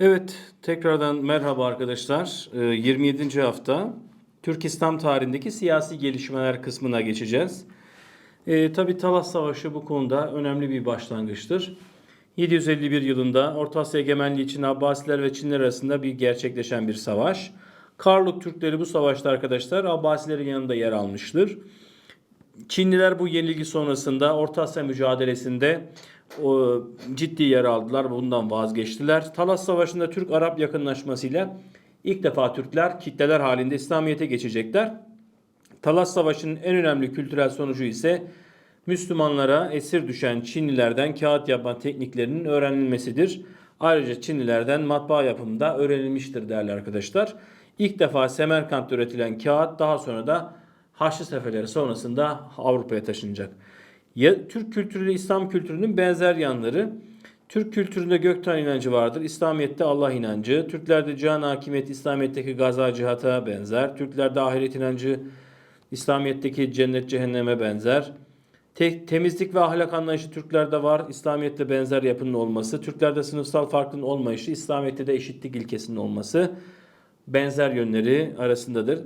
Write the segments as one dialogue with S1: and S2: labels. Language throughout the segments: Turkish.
S1: Evet, tekrardan merhaba arkadaşlar. Ee, 27. hafta Türk İslam tarihindeki siyasi gelişmeler kısmına geçeceğiz. Ee, Tabi Talas Savaşı bu konuda önemli bir başlangıçtır. 751 yılında Orta Asya egemenliği için Abbasiler ve Çinler arasında bir gerçekleşen bir savaş. Karluk Türkleri bu savaşta arkadaşlar Abbasilerin yanında yer almıştır. Çinliler bu yenilgi sonrasında Orta Asya mücadelesinde o, ciddi yer aldılar. Bundan vazgeçtiler. Talas Savaşı'nda Türk-Arap yakınlaşmasıyla ilk defa Türkler kitleler halinde İslamiyet'e geçecekler. Talas Savaşı'nın en önemli kültürel sonucu ise Müslümanlara esir düşen Çinlilerden kağıt yapma tekniklerinin öğrenilmesidir. Ayrıca Çinlilerden matbaa yapımında öğrenilmiştir değerli arkadaşlar. İlk defa Semerkant'ta üretilen kağıt daha sonra da Haçlı seferleri sonrasında Avrupa'ya taşınacak. Ya, Türk kültürü ile İslam kültürünün benzer yanları. Türk kültüründe gökten inancı vardır. İslamiyet'te Allah inancı. Türklerde can hakimiyeti İslamiyet'teki gaza cihata benzer. Türklerde ahiret inancı İslamiyet'teki cennet cehenneme benzer. Te- temizlik ve ahlak anlayışı Türklerde var. İslamiyet'te benzer yapının olması. Türklerde sınıfsal farklılığın olmayışı. İslamiyet'te de eşitlik ilkesinin olması. Benzer yönleri arasındadır.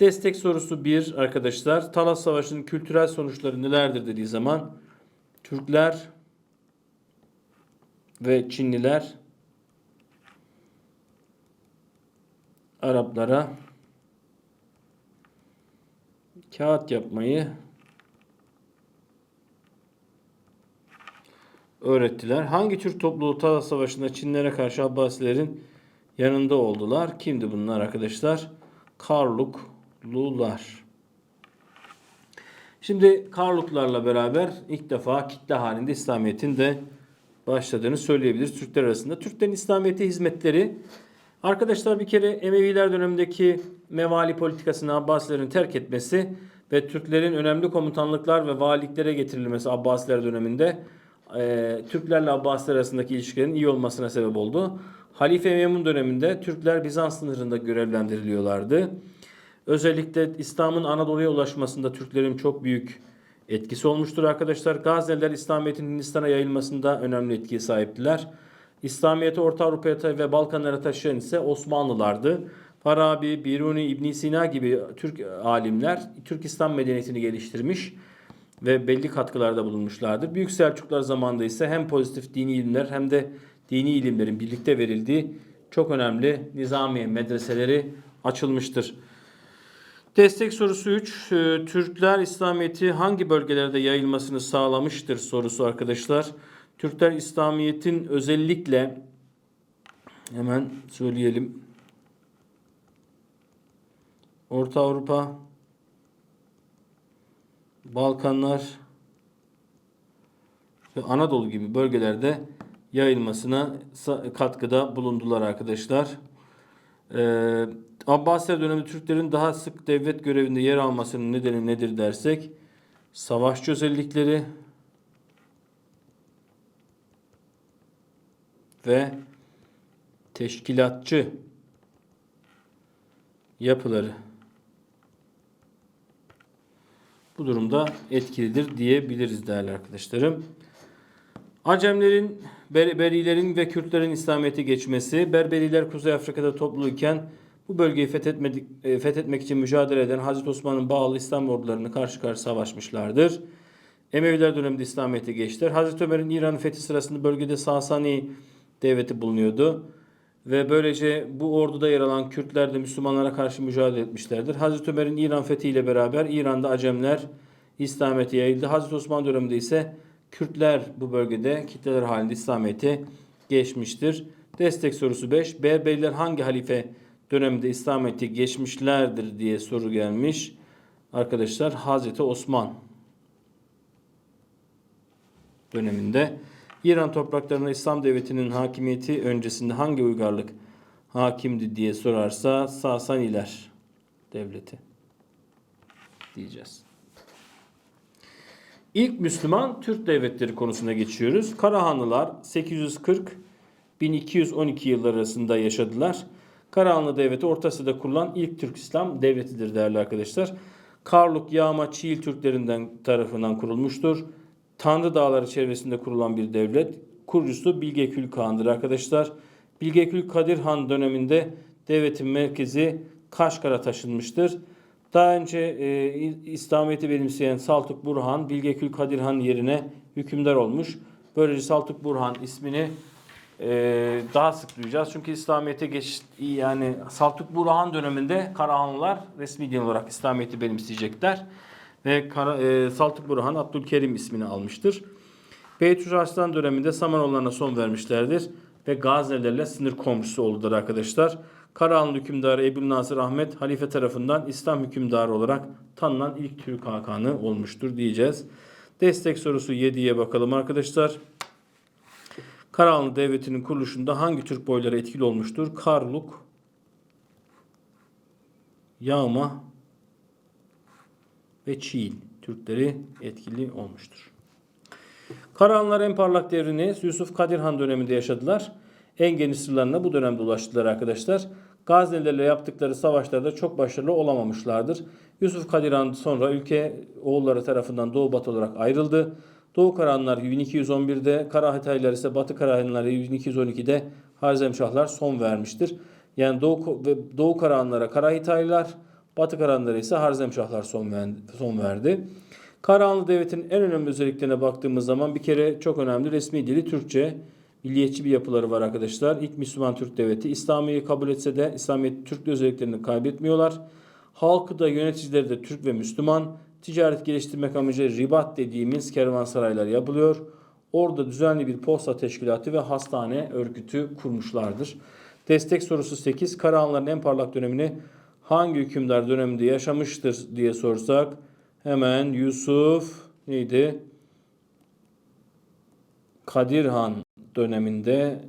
S1: Destek sorusu 1 arkadaşlar. Talas Savaşı'nın kültürel sonuçları nelerdir dediği zaman Türkler ve Çinliler Araplara kağıt yapmayı öğrettiler. Hangi Türk topluluğu Talas Savaşı'nda Çinlere karşı Abbasilerin yanında oldular? Kimdi bunlar arkadaşlar? Karluklular. Şimdi Karluklarla beraber ilk defa kitle halinde İslamiyet'in de başladığını söyleyebiliriz Türkler arasında. Türklerin İslamiyet'e hizmetleri arkadaşlar bir kere Emeviler dönemindeki mevali politikasını Abbasilerin terk etmesi ve Türklerin önemli komutanlıklar ve valiliklere getirilmesi Abbasiler döneminde e, Türklerle Abbasiler arasındaki ilişkilerin iyi olmasına sebep oldu. Halife Memun döneminde Türkler Bizans sınırında görevlendiriliyorlardı. Özellikle İslam'ın Anadolu'ya ulaşmasında Türklerin çok büyük etkisi olmuştur arkadaşlar. Gazneliler İslamiyet'in Hindistan'a yayılmasında önemli etkiye sahiptiler. İslamiyet'i Orta Avrupa'ya ve Balkanlara taşıyan ise Osmanlılardı. Farabi, Biruni, İbn Sina gibi Türk alimler Türk İslam medeniyetini geliştirmiş ve belli katkılarda bulunmuşlardır. Büyük Selçuklar zamanında ise hem pozitif dini ilimler hem de dini ilimlerin birlikte verildiği çok önemli nizamiye medreseleri açılmıştır. Destek sorusu 3. Türkler İslamiyet'i hangi bölgelerde yayılmasını sağlamıştır sorusu arkadaşlar. Türkler İslamiyet'in özellikle hemen söyleyelim. Orta Avrupa, Balkanlar ve Anadolu gibi bölgelerde yayılmasına katkıda bulundular arkadaşlar. Ee, Abbasiler döneminde Türklerin daha sık devlet görevinde yer almasının nedeni nedir dersek savaşçı özellikleri ve teşkilatçı yapıları bu durumda etkilidir diyebiliriz değerli arkadaşlarım. Acemlerin, Berberilerin ve Kürtlerin İslamiyet'e geçmesi, Berberiler Kuzey Afrika'da topluyken bu bölgeyi fethetmedik, e, fethetmek için mücadele eden Hazreti Osman'ın bağlı İslam ordularını karşı karşı savaşmışlardır. Emeviler döneminde İslamiyet'e geçtiler. Hazreti Ömer'in İran'ın fethi sırasında bölgede Sasani devleti bulunuyordu. Ve böylece bu orduda yer alan Kürtler de Müslümanlara karşı mücadele etmişlerdir. Hazreti Ömer'in İran fethiyle beraber İran'da Acemler İslamiyet'e yayıldı. Hazreti Osman döneminde ise Kürtler bu bölgede kitleler halinde İslamiyet'e geçmiştir. Destek sorusu 5. Berberiler hangi halife döneminde İslamiyet'e geçmişlerdir diye soru gelmiş. Arkadaşlar Hazreti Osman döneminde İran topraklarına İslam devletinin hakimiyeti öncesinde hangi uygarlık hakimdi diye sorarsa Sasaniler devleti diyeceğiz. İlk Müslüman Türk devletleri konusuna geçiyoruz. Karahanlılar 840-1212 yılları arasında yaşadılar. Karahanlı Devleti Orta Asya'da kurulan ilk Türk İslam devletidir değerli arkadaşlar. Karluk, Yağma, Çiğil Türklerinden tarafından kurulmuştur. Tanrı Dağları çevresinde kurulan bir devlet. Kurucusu Bilge Kül Kağan'dır arkadaşlar. Bilgekül Kadir Han döneminde devletin merkezi Kaşgar'a taşınmıştır. Daha önce e, İslamiyet'i benimseyen Saltuk Burhan Bilgekül Kadir Han yerine hükümdar olmuş. Böylece Saltuk Burhan ismini e, daha sık duyacağız. Çünkü İslamiyet'e geç yani Saltuk Burhan döneminde Karahanlılar resmi din olarak İslamiyet'i benimseyecekler. Ve Kara, e, Saltuk Burhan Abdülkerim ismini almıştır. Beytül Arslan döneminde Samanoğullarına son vermişlerdir ve Gaznelilerle sınır komşusu oldular arkadaşlar. Karahanlı hükümdarı Ebu Nasır Ahmet halife tarafından İslam hükümdarı olarak tanınan ilk Türk hakanı olmuştur diyeceğiz. Destek sorusu 7'ye bakalım arkadaşlar. Karahanlı Devleti'nin kuruluşunda hangi Türk boyları etkili olmuştur? Karluk, Yağma ve Çiğil Türkleri etkili olmuştur. Karahanlılar en parlak devrini Yusuf Kadir Han döneminde yaşadılar. En geniş sırlarına bu dönemde ulaştılar arkadaşlar. Gaznelilerle yaptıkları savaşlarda çok başarılı olamamışlardır. Yusuf Kadir Han sonra ülke oğulları tarafından Doğu Batı olarak ayrıldı. Doğu Karahanlılar 1211'de, Karahataylar ise Batı Karahanlılar 1212'de Harzemşahlar son vermiştir. Yani Doğu, Doğu Karahanlılara Karahitaylılar, Batı Karahanlılara ise Harzemşahlar son, ver, son verdi. Karahanlı Devleti'nin en önemli özelliklerine baktığımız zaman bir kere çok önemli resmi dili Türkçe. Milliyetçi bir yapıları var arkadaşlar. İlk Müslüman Türk Devleti. İslami'yi kabul etse de İslamiyet Türk özelliklerini kaybetmiyorlar. Halkı da yöneticileri de Türk ve Müslüman. Ticaret geliştirmek amacıyla ribat dediğimiz kervansaraylar yapılıyor. Orada düzenli bir posta teşkilatı ve hastane örgütü kurmuşlardır. Destek sorusu 8. Karahanlıların en parlak dönemini hangi hükümdar döneminde yaşamıştır diye sorsak hemen Yusuf neydi? Kadir Han döneminde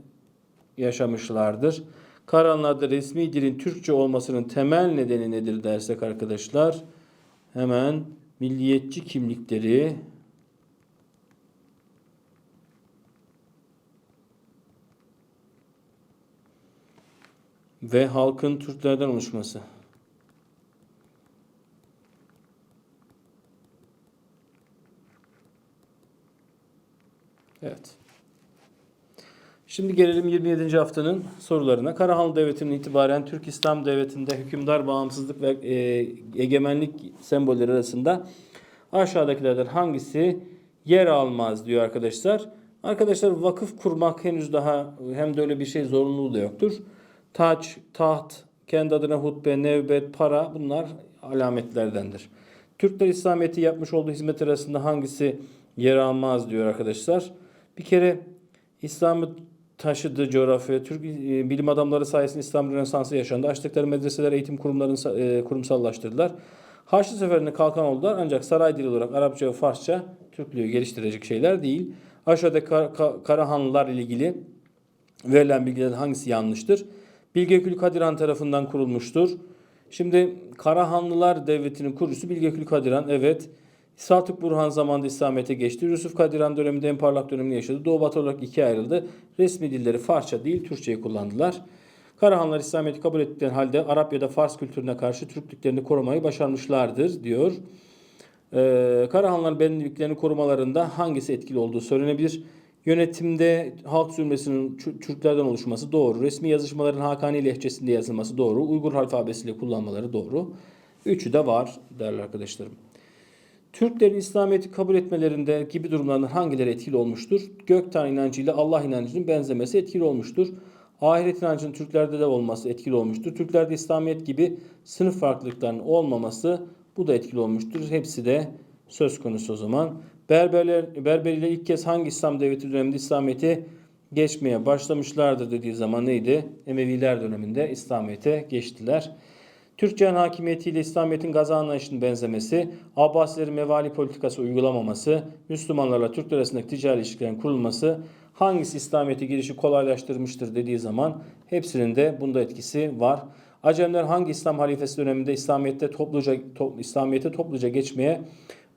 S1: yaşamışlardır. Karahanlılarda resmi dilin Türkçe olmasının temel nedeni nedir dersek arkadaşlar hemen milliyetçi kimlikleri ve halkın Türklerden oluşması. Evet. Şimdi gelelim 27. haftanın sorularına. Karahanlı Devleti'nin itibaren Türk İslam Devleti'nde hükümdar bağımsızlık ve e, egemenlik sembolleri arasında aşağıdakilerden hangisi yer almaz diyor arkadaşlar. Arkadaşlar vakıf kurmak henüz daha hem de öyle bir şey zorunluluğu da yoktur. Taç, taht, kendi adına hutbe, nevbet, para bunlar alametlerdendir. Türkler İslamiyet'i yapmış olduğu hizmet arasında hangisi yer almaz diyor arkadaşlar. Bir kere İslam'ı taşıdığı coğrafya, Türk e, bilim adamları sayesinde İslam Rönesansı yaşandı. Açtıkları medreseler eğitim kurumlarını e, kurumsallaştırdılar. Haçlı Seferi'ne kalkan oldular ancak saray dili olarak Arapça ve Farsça Türklüğü geliştirecek şeyler değil. Aşağıda Kar Kar Karahanlılar ile ilgili verilen bilgilerin hangisi yanlıştır? Bilgekül Kadiran tarafından kurulmuştur. Şimdi Karahanlılar Devleti'nin kurucusu Bilgekül Kadiran evet. Saltuk Burhan zamanında İslamiyet'e geçti. Yusuf Kadiran döneminde en parlak dönemini yaşadı. Doğu Batı olarak ikiye ayrıldı. Resmi dilleri Farsça değil Türkçeyi kullandılar. Karahanlar İslamiyet'i kabul ettikleri halde Arap ya da Fars kültürüne karşı Türklüklerini korumayı başarmışlardır diyor. Ee, Karahanlar benliklerini korumalarında hangisi etkili olduğu söylenebilir. Yönetimde halk zümresinin Türklerden oluşması doğru. Resmi yazışmaların Hakani lehçesinde yazılması doğru. Uygur alfabesiyle kullanmaları doğru. Üçü de var değerli arkadaşlarım. Türklerin İslamiyet'i kabul etmelerinde gibi durumlardan hangileri etkili olmuştur? Göktan inancıyla Allah inancının benzemesi etkili olmuştur. Ahiret inancının Türklerde de olması etkili olmuştur. Türklerde İslamiyet gibi sınıf farklılıklarının olmaması bu da etkili olmuştur. Hepsi de söz konusu o zaman. Berberler, Berberiler ilk kez hangi İslam devleti döneminde İslamiyet'e geçmeye başlamışlardır dediği zaman neydi? Emeviler döneminde İslamiyet'e geçtiler. Türkçe'nin hakimiyetiyle İslamiyet'in gaza anlayışının benzemesi, Abbasilerin mevali politikası uygulamaması, Müslümanlarla Türkler arasındaki ticari ilişkilerin kurulması hangisi İslamiyet'e girişi kolaylaştırmıştır dediği zaman hepsinin de bunda etkisi var. Acemler hangi İslam halifesi döneminde İslamiyet'te topluca to, İslamiyet'e topluca geçmeye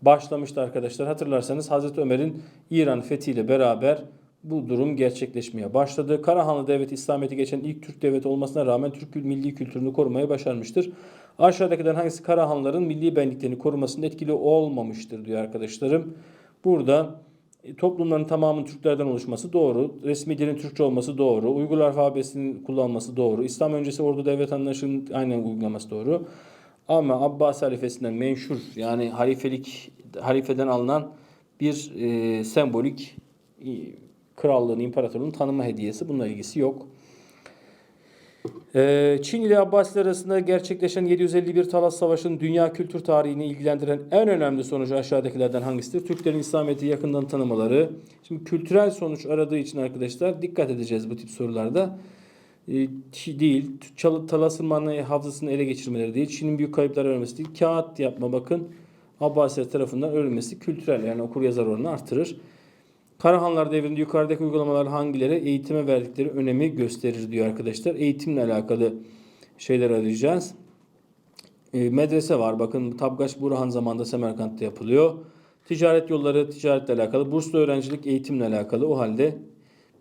S1: başlamıştı arkadaşlar. Hatırlarsanız Hazreti Ömer'in İran fethiyle beraber bu durum gerçekleşmeye başladı. Karahanlı Devleti İslamiyet'i geçen ilk Türk devleti olmasına rağmen Türk milli kültürünü korumaya başarmıştır. Aşağıdakilerden hangisi Karahanlıların milli benliklerini korumasında etkili olmamıştır diyor arkadaşlarım. Burada E, Toplumların tamamının Türklerden oluşması doğru. Resmi dilin Türkçe olması doğru. Uygur alfabesinin kullanılması doğru. İslam öncesi ordu devlet anlayışının aynen uygulaması doğru. Ama Abbas halifesinden menşur yani halifelik halifeden alınan bir e, sembolik e, krallığın, imparatorluğun tanıma hediyesi. Bununla ilgisi yok. Ee, Çin ile Abbasiler arasında gerçekleşen 751 Talas Savaşı'nın dünya kültür tarihini ilgilendiren en önemli sonucu aşağıdakilerden hangisidir? Türklerin İslamiyet'i yakından tanımaları. Şimdi kültürel sonuç aradığı için arkadaşlar dikkat edeceğiz bu tip sorularda. Ee, değil, Talas'ın manayı hafızasını ele geçirmeleri değil, Çin'in büyük kayıplar vermesi değil, kağıt yapma bakın Abbasiler tarafından örülmesi kültürel yani okur yazar oranını artırır. Karahanlar devrinde yukarıdaki uygulamalar hangileri eğitime verdikleri önemi gösterir diyor arkadaşlar. Eğitimle alakalı şeyler arayacağız. E, medrese var. Bakın Tabgaç Burhan zamanında Semerkant'ta yapılıyor. Ticaret yolları ticaretle alakalı. Burslu öğrencilik eğitimle alakalı. O halde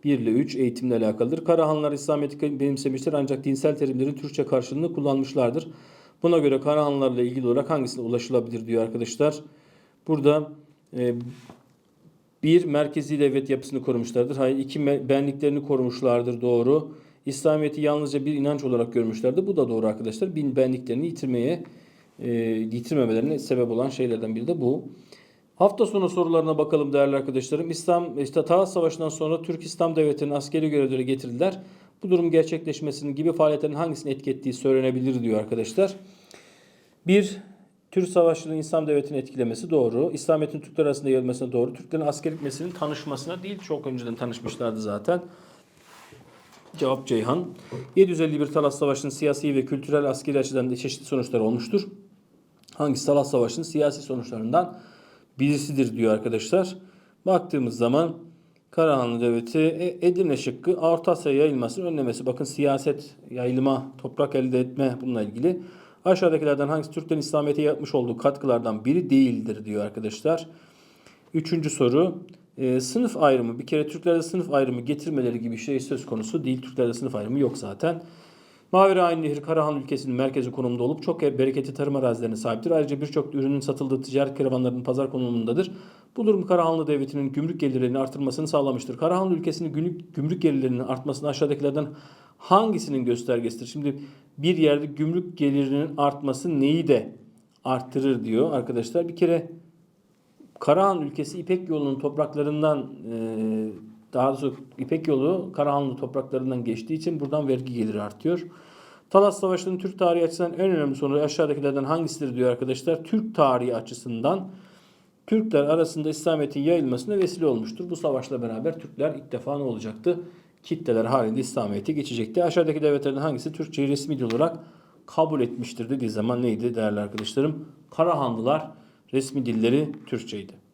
S1: 1 ile 3 eğitimle alakalıdır. Karahanlar İslamiyet'i benimsemiştir ancak dinsel terimlerin Türkçe karşılığını kullanmışlardır. Buna göre Karahanlarla ilgili olarak hangisine ulaşılabilir diyor arkadaşlar. Burada e, bir, merkezi devlet yapısını korumuşlardır. Hayır, iki, benliklerini korumuşlardır. Doğru. İslamiyet'i yalnızca bir inanç olarak görmüşlerdi. Bu da doğru arkadaşlar. Bin benliklerini yitirmeye, e, yitirmemelerine sebep olan şeylerden biri de bu. Hafta sonu sorularına bakalım değerli arkadaşlarım. İslam, işte Talas Savaşı'ndan sonra Türk İslam Devleti'nin askeri görevleri getirdiler. Bu durum gerçekleşmesinin gibi faaliyetlerin hangisini etki ettiği söylenebilir diyor arkadaşlar. Bir, Türk savaşçılığın İslam devletini etkilemesi doğru. İslamiyet'in Türkler arasında yayılmasına doğru. Türklerin askerlik meselinin tanışmasına değil çok önceden tanışmışlardı zaten. Cevap Ceyhan. 751 Talas Savaşı'nın siyasi ve kültürel askeri açıdan da çeşitli sonuçları olmuştur. Hangisi Talas Savaşı'nın siyasi sonuçlarından birisidir diyor arkadaşlar. Baktığımız zaman Karahanlı Devleti e, Edirne şıkkı Orta Asya'ya yayılmasını önlemesi. Bakın siyaset, yayılma, toprak elde etme bununla ilgili. Aşağıdakilerden hangisi Türklerin İslamiyet'e yapmış olduğu katkılardan biri değildir diyor arkadaşlar. Üçüncü soru. e, sınıf ayrımı. Bir kere Türklerde sınıf ayrımı getirmeleri gibi şey söz konusu değil. Türklerde sınıf ayrımı yok zaten. Mavera Aynı Nehir Karahan ülkesinin merkezi konumunda olup çok bereketli tarım arazilerine sahiptir. Ayrıca birçok ürünün satıldığı ticaret karavanlarının pazar konumundadır. Bu durum Karahanlı Devleti'nin gümrük gelirlerini artırmasını sağlamıştır. Karahanlı ülkesinin gümrük, gümrük gelirlerinin artmasını aşağıdakilerden hangisinin göstergesidir? Şimdi bir yerde gümrük gelirinin artması neyi de arttırır diyor arkadaşlar. Bir kere Karahan ülkesi İpek yolunun topraklarından e, daha doğrusu İpek yolu Karahanlı topraklarından geçtiği için buradan vergi geliri artıyor. Talas Savaşı'nın Türk tarihi açısından en önemli sonucu aşağıdakilerden hangisidir diyor arkadaşlar. Türk tarihi açısından Türkler arasında İslamiyet'in yayılmasına vesile olmuştur. Bu savaşla beraber Türkler ilk defa ne olacaktı? Kitleler halinde İslamiyet'e geçecekti. Aşağıdaki devletlerden hangisi Türkçeyi resmi dil olarak kabul etmiştir dediği zaman neydi değerli arkadaşlarım? Karahanlılar resmi dilleri Türkçeydi.